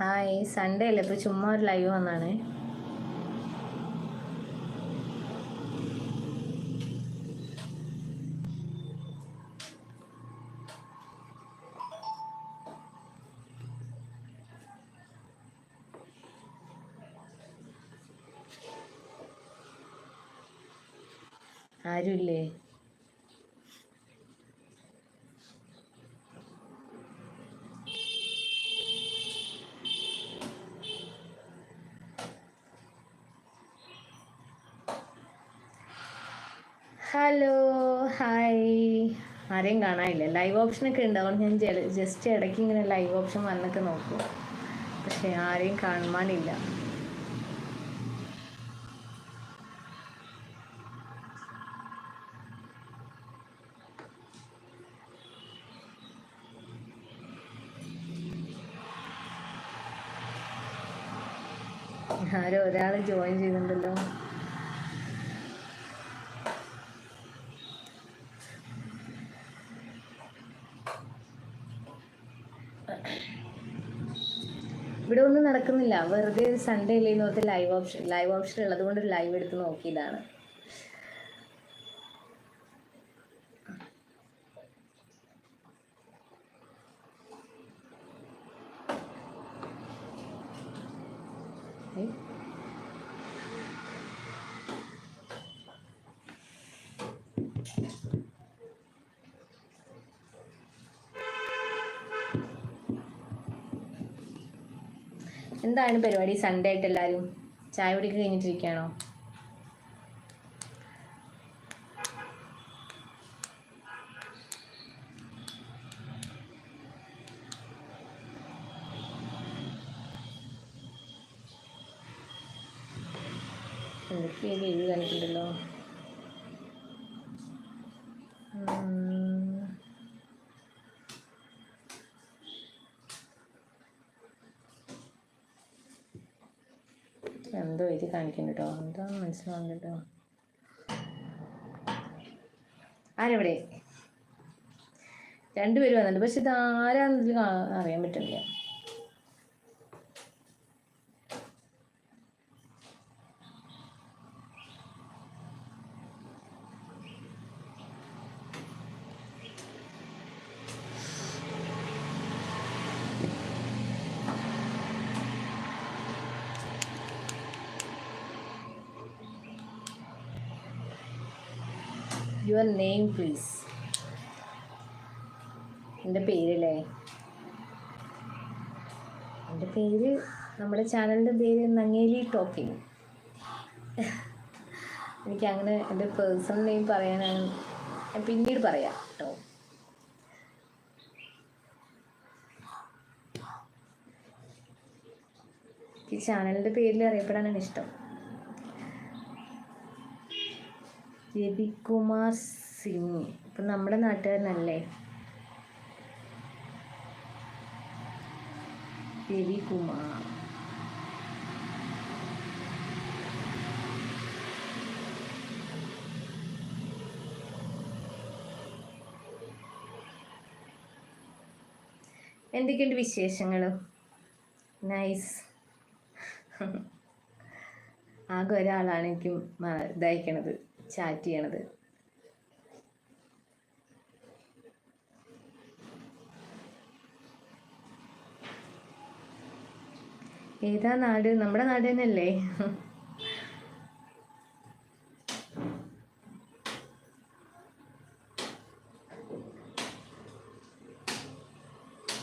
Hi Sunday അല്ലേ? ഇപ്പോൾ ചുമ്മാ ഒരു ലൈവ് വന്നാണ്. ആരുമില്ലേ ഹലോ ഹായ്. ആരെയും കാണാനില്ല. ലൈവ് ഓപ്ഷനൊക്കെ ഉണ്ട്. അതുകൊണ്ട് ഞാൻ ജസ്റ്റ് ഇടയ്ക്ക് ഇങ്ങനെ ലൈവ് ഓപ്ഷൻ വന്നൊക്കെ നോക്കും. പക്ഷെ ആരെയും കാണുവാനില്ല. ആരോ ഒരാൾ ജോയിൻ ചെയ്തിട്ടുണ്ടല്ലോ. ഇവിടെ ഒന്നും നടക്കുന്നില്ല വെറുതെ സൺഡേ അല്ലേ എന്ന് ഓർത്ത് ലൈവ് ഓപ്ഷൻ ലൈവ് ഓപ്ഷൻ ഉള്ളത് കൊണ്ട് ഒരു ലൈവ് എടുത്ത് നോക്കിയതാണ് ഏയ്. എന്താണ് പരിപാടി? സൺഡേ ആയിട്ട് എല്ലാവരും ചായ കുടിക്ക് കഴിഞ്ഞിട്ടിരിക്കുകയാണോ? എന്തൊക്കെയാണ് എഴുതി കാണിക്കുന്നുണ്ടല്ലോ എന്തോ എഴുതി കാണിക്കുന്നു കേട്ടോ എന്താ മനസ്സിലാവുന്നു കേട്ടോ ആരെവിടെ? രണ്ടുപേരും വന്നിട്ടുണ്ട്. പക്ഷെ ഇത് ആരാണെന്നതിൽ അറിയാൻ പറ്റുന്നില്ല. യുവർ നെയിം പ്ലീസ് എന്റെ പേരല്ലേ? എന്റെ പേര് നമ്മുടെ ചാനലിന്റെ പേര് നങ്ങേലി ടോക്കിംഗ്. എനിക്ക് അങ്ങനെ എന്റെ പേഴ്സണൽ നെയിം പറയാനാണ്. ഞാൻ പിന്നീട് പറയാം കേട്ടോ ഈ ചാനലിന്റെ പേരിൽ അറിയപ്പെടാനാണ് ഇഷ്ടം. രവികുമാർ സിംഗ്. ഇപ്പം നമ്മുടെ നാട്ടുകാരനല്ലേ? രവികുമാർ. എന്തൊക്കെയുണ്ട് വിശേഷങ്ങൾ നൈസ്. ആകെ ഒരാളാണ് എനിക്ക് ഇതയക്കണത്. ചാറ്റ് ചെയ്യണത്. ഏതാ നാട്? നമ്മുടെ നാട് തന്നെയല്ലേ?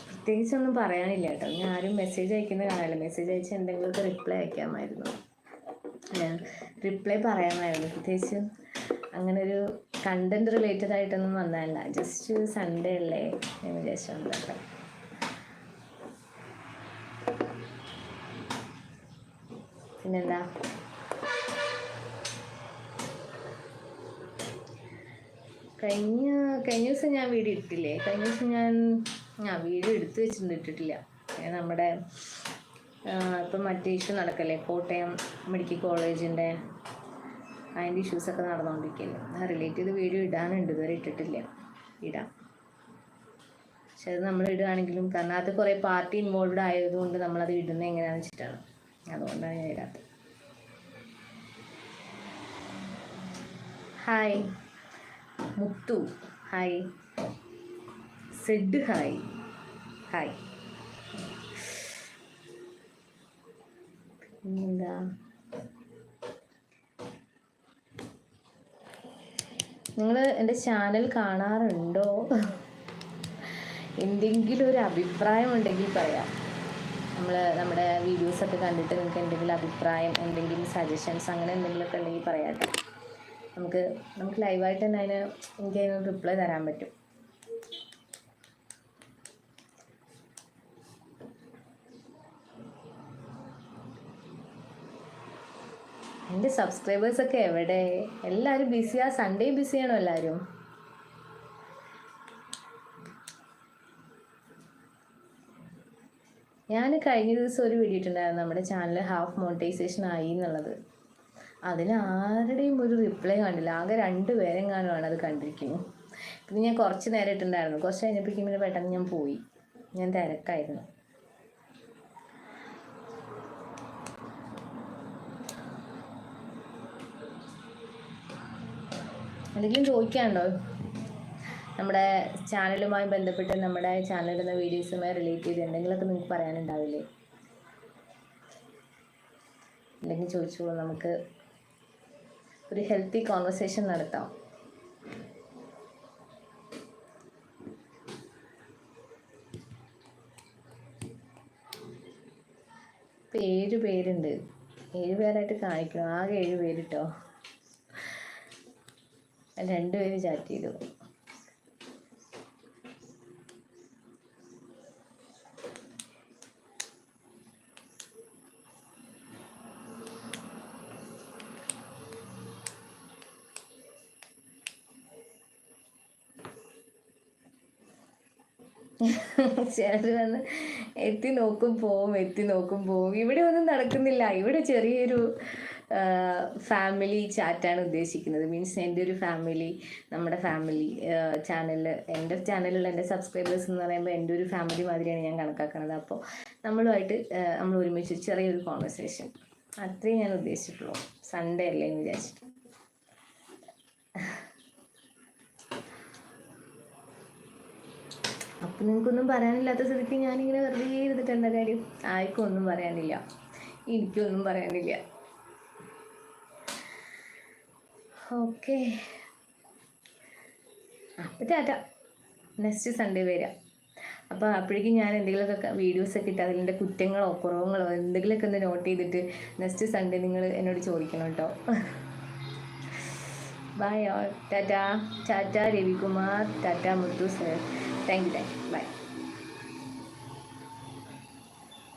പ്രത്യേകിച്ചൊന്നും പറയാനില്ല കേട്ടോ. ഞാൻ ആരും മെസ്സേജ് അയക്കുന്ന കാണില്ല മെസ്സേജ് അയച്ച് എന്തെങ്കിലുമൊക്കെ റിപ്ലൈ അയക്കാമായിരുന്നു. റിപ്ലൈ പറയാമായിരുന്നു. പ്രത്യേകിച്ച് അങ്ങനെ ഒരു കണ്ടന്റ് റിലേറ്റഡ് ആയിട്ടൊന്നും വന്നതല്ല. ജസ്റ്റ് സൺഡേ അല്ലേ? എന്ന് വിചാരിച്ചോണ്ടൊക്കെ പിന്നെന്താ? കഴിഞ്ഞ കഴിഞ്ഞ ദിവസം ഞാൻ വീഡിയോ ഇട്ടില്ലേ കഴിഞ്ഞ ദിവസം ഞാൻ ആ വീഡിയോ എടുത്തു വെച്ചിട്ടുണ്ട് ഇട്ടിട്ടില്ല. ഞാൻ നമ്മുടെ ഇപ്പം മറ്റേ ഇഷ്യൂ നടക്കല്ലേ? കോട്ടയം മെഡിക്കൽ കോളേജിന്റെ അതിന്റെ ഇഷ്യൂസൊക്കെ നടന്നുകൊണ്ടിരിക്കുകയല്ലേ ആ റിലേറ്റ് ചെയ്ത് വീഡിയോ ഇടാനുണ്ട് ഇതുവരെ ഇട്ടിട്ടില്ല. ഇടാം. പക്ഷെ അത് നമ്മൾ ഇടുകയാണെങ്കിലും കാരണം അത് കുറേ പാർട്ടി ഇൻവോൾവ്ഡ് ആയതുകൊണ്ട് നമ്മളത് ഇടുന്നത് എങ്ങനെയാണെന്ന് വെച്ചിട്ടാണ്. അതുകൊണ്ടാണ് ഞാൻ ഇടാത്തത്. Hi Muthu. Hi Z hi. Hi പിന്നെന്താ? നിങ്ങൾ എന്റെ ചാനൽ കാണാറുണ്ടോ? എന്തെങ്കിലും ഒരു അഭിപ്രായം ഉണ്ടെങ്കിൽ പറയാം. നമ്മൾ നമ്മുടെ വീഡിയോസൊക്കെ കണ്ടിട്ട് നിങ്ങൾക്ക് എന്തെങ്കിലും അഭിപ്രായം എന്തെങ്കിലും സജഷൻസ് അങ്ങനെ എന്തെങ്കിലുമൊക്കെ ഉണ്ടെങ്കിൽ പറയാം നമുക്ക് നമുക്ക് ലൈവായിട്ട് തന്നെ അതിന് എനിക്ക് അതിന് റിപ്ലൈ തരാൻ പറ്റും. എന്റെ സബ്സ്ക്രൈബേഴ്സൊക്കെ എവിടെ? എല്ലാവരും ബിസിയാ സൺഡേ ബിസിയാണോ എല്ലാവരും ഞാൻ കഴിഞ്ഞ ദിവസം ഒരു വീഡിയോ ഇട്ടുണ്ടായിരുന്നു നമ്മുടെ ചാനൽ ഹാഫ് മോണിറ്റൈസേഷൻ ആയി എന്നുള്ളത്. അതിന് ആരുടെയും ഒരു റിപ്ലൈ കണ്ടില്ല. ആകെ രണ്ട് പേരും കാണുവാണ് അത് കണ്ടിരിക്കുന്നു പിന്നെ ഞാൻ കുറച്ച് നേരം ഇട്ടുണ്ടായിരുന്നു കുറച്ച് കഴിഞ്ഞപ്പോഴേക്കും പിന്നെ പെട്ടെന്ന് ഞാൻ പോയി. ഞാൻ തിരക്കായിരുന്നു. എന്തെങ്കിലും ചോദിക്കാനുണ്ടോ? നമ്മുടെ ചാനലുമായി ബന്ധപ്പെട്ട് നമ്മുടെ ചാനലിടുന്ന വീഡിയോസുമായി റിലേറ്റ് ചെയ്ത് എന്തെങ്കിലുമൊക്കെ നിങ്ങൾക്ക് പറയാനുണ്ടാവില്ലേ? അല്ലെങ്കിൽ ചോദിച്ചോളൂ നമുക്ക് ഒരു ഹെൽത്തി കോൺവെർസേഷൻ നടത്താം. ഇപ്പം ഏഴ് പേരുണ്ട്. ഏഴ് പേരായിട്ട് കാണിക്കണം. ആകെ ഏഴ് പേര് രണ്ടുപേര് ചാറ്റ് ചെയ്തു. ചിലർ വന്ന് എത്തി നോക്കും പോവും എത്തി നോക്കും പോവും. ഇവിടെ ഒന്നും നടക്കുന്നില്ല. ഇവിടെ ചെറിയൊരു ഫാമിലി ചാറ്റാണ് ഉദ്ദേശിക്കുന്നത്. മീൻസ് എന്റെ ഒരു ഫാമിലി നമ്മുടെ ഫാമിലി ചാനലിൽ എന്റെ ചാനലിലുള്ള എന്റെ സബ്സ്ക്രൈബേഴ്സ് എന്ന് പറയുമ്പോൾ എന്റെ ഒരു ഫാമിലി മാതിരിയാണ് ഞാൻ കണക്കാക്കുന്നത്. അപ്പോൾ നമ്മളുമായിട്ട് നമ്മൾ ഒരുമിച്ച് ചെറിയൊരു കോൺവെർസേഷൻ അത്രയും ഞാൻ ഉദ്ദേശിച്ചിട്ടുള്ളൂ. സൺഡേ അല്ലേ എന്ന് വിചാരിച്ചിട്ട്. അപ്പം നിങ്ങൾക്കൊന്നും പറയാനില്ലാത്ത സ്ഥിതിക്ക് ഞാനിങ്ങനെ വെറുതെ ഇരുന്നിട്ട് എന്താ കാര്യം? ആർക്കും ഒന്നും പറയാനില്ല. എനിക്കൊന്നും പറയാനില്ല. ഓക്കെ. അപ്പം ടാറ്റ. നെക്സ്റ്റ് സൺഡേ വരാം അപ്പോൾ അപ്പോഴേക്കും ഞാൻ എന്തെങ്കിലുമൊക്കെ വീഡിയോസൊക്കെ ഇട്ട് അതിന്റെ കുറ്റങ്ങളോ കുറവുകളോ എന്തെങ്കിലുമൊക്കെ ഒന്ന് നോട്ട് ചെയ്തിട്ട് നെക്സ്റ്റ് സൺഡേ നിങ്ങൾ എന്നോട് ചോദിക്കണം കേട്ടോ. Bye tata. Tata Ravikumar. Tata Muthu sir thank you thank you bye